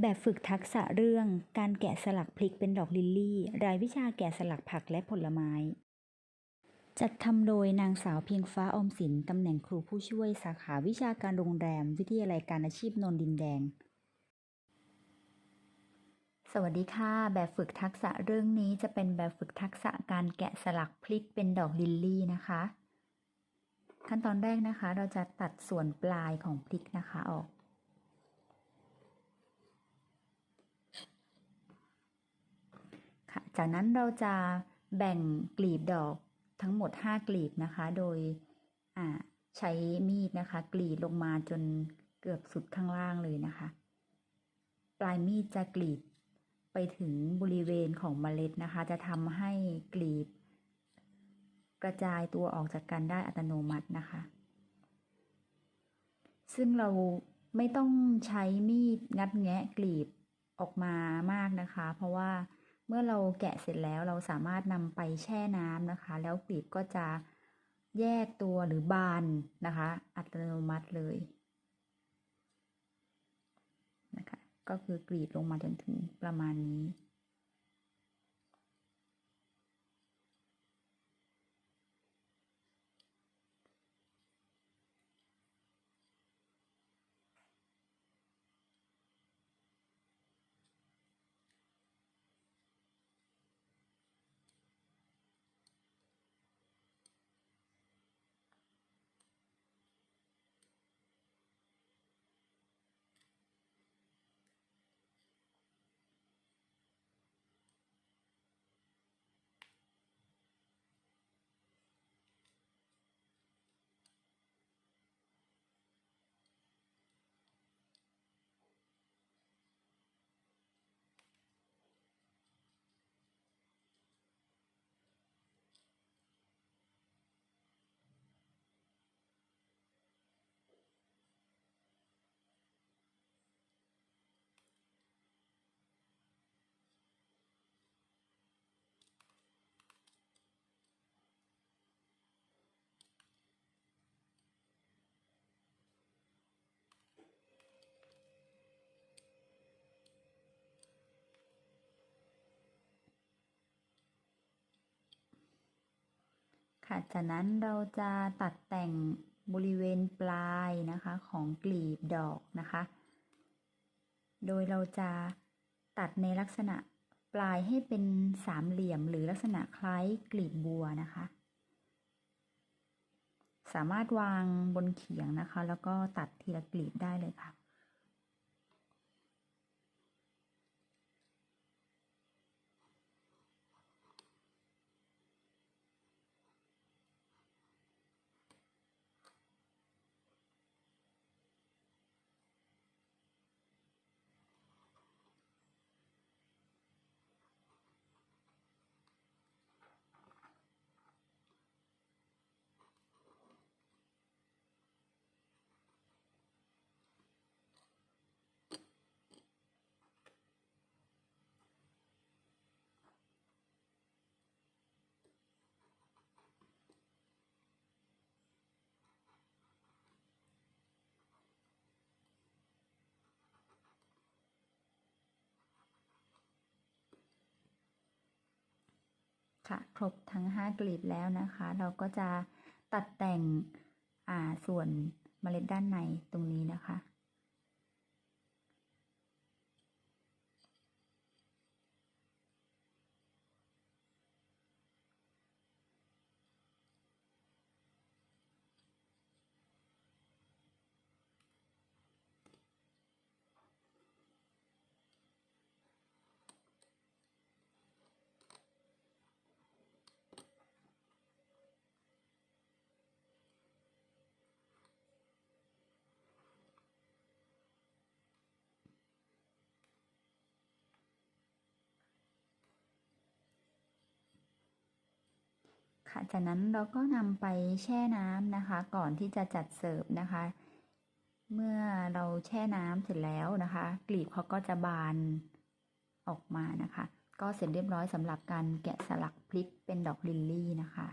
แบบฝึกทักษะเรื่องการแกะสลักพริกเป็นดอกลิลลี่ รายวิชาแกะสลักผักและผลไม้ จัดทำโดยนางสาวเพียงฟ้าอมสินตำแหน่งครูผู้ช่วยสาขาวิชาการโรงแรม วิทยาลัยการอาชีพนนดินแดง สวัสดีค่ะ แบบฝึกทักษะเรื่องนี้จะเป็นแบบฝึกทักษะการแกะสลักพริกเป็นดอกลิลลี่นะคะ ขั้นตอนแรกนะคะ เราจะตัดส่วนปลายของพริกนะคะออก ค่ะจากนั้นเราจะแบ่งกลีบดอกทั้งหมด 5 กลีบนะคะ โดยใช้มีดนะคะ กรีดลงมาจนเกือบสุดข้างล่างเลยนะคะ ปลายมีดจะกรีดไปถึงบริเวณของเมล็ดนะคะ จะทำให้กลีบ กระจายตัวออกจากกันได้อัตโนมัตินะคะ ซึ่งเราไม่ต้องใช้มีดงัดแงะกลีบออกมามากนะคะ เพราะว่า เมื่อเราแกะเสร็จแล้วเราสามารถนำไปแช่น้ำนะคะ แล้วกลีบก็จะแยกตัวหรือบานนะคะ อัตโนมัติเลยนะคะ ก็คือกรีดลงมาจนถึงประมาณนี้ ค่ะ จากนั้นเราจะตัดแต่งบริเวณปลายนะคะของกลีบดอกนะคะ โดยเราจะตัดในลักษณะปลายให้เป็นสามเหลี่ยมหรือลักษณะคล้ายกลีบบัวนะคะ สามารถวางบนเขียงนะคะ แล้วก็ตัดทีละกลีบได้เลยค่ะ ค่ะ ครบทั้ง 5 กลีบแล้วนะคะ เราก็จะตัดแต่งส่วนเมล็ดด้านในตรงนี้นะคะ ค่ะ จากนั้นเราก็นำไปแช่น้ำนะคะ ก่อนที่จะจัดเสิร์ฟนะคะ เมื่อเราแช่น้ำเสร็จแล้วนะคะ กลีบเขาก็จะบานออกมานะคะ ก็เสร็จเรียบร้อยสำหรับการแกะสลักพริกเป็นดอกลิลลี่นะคะ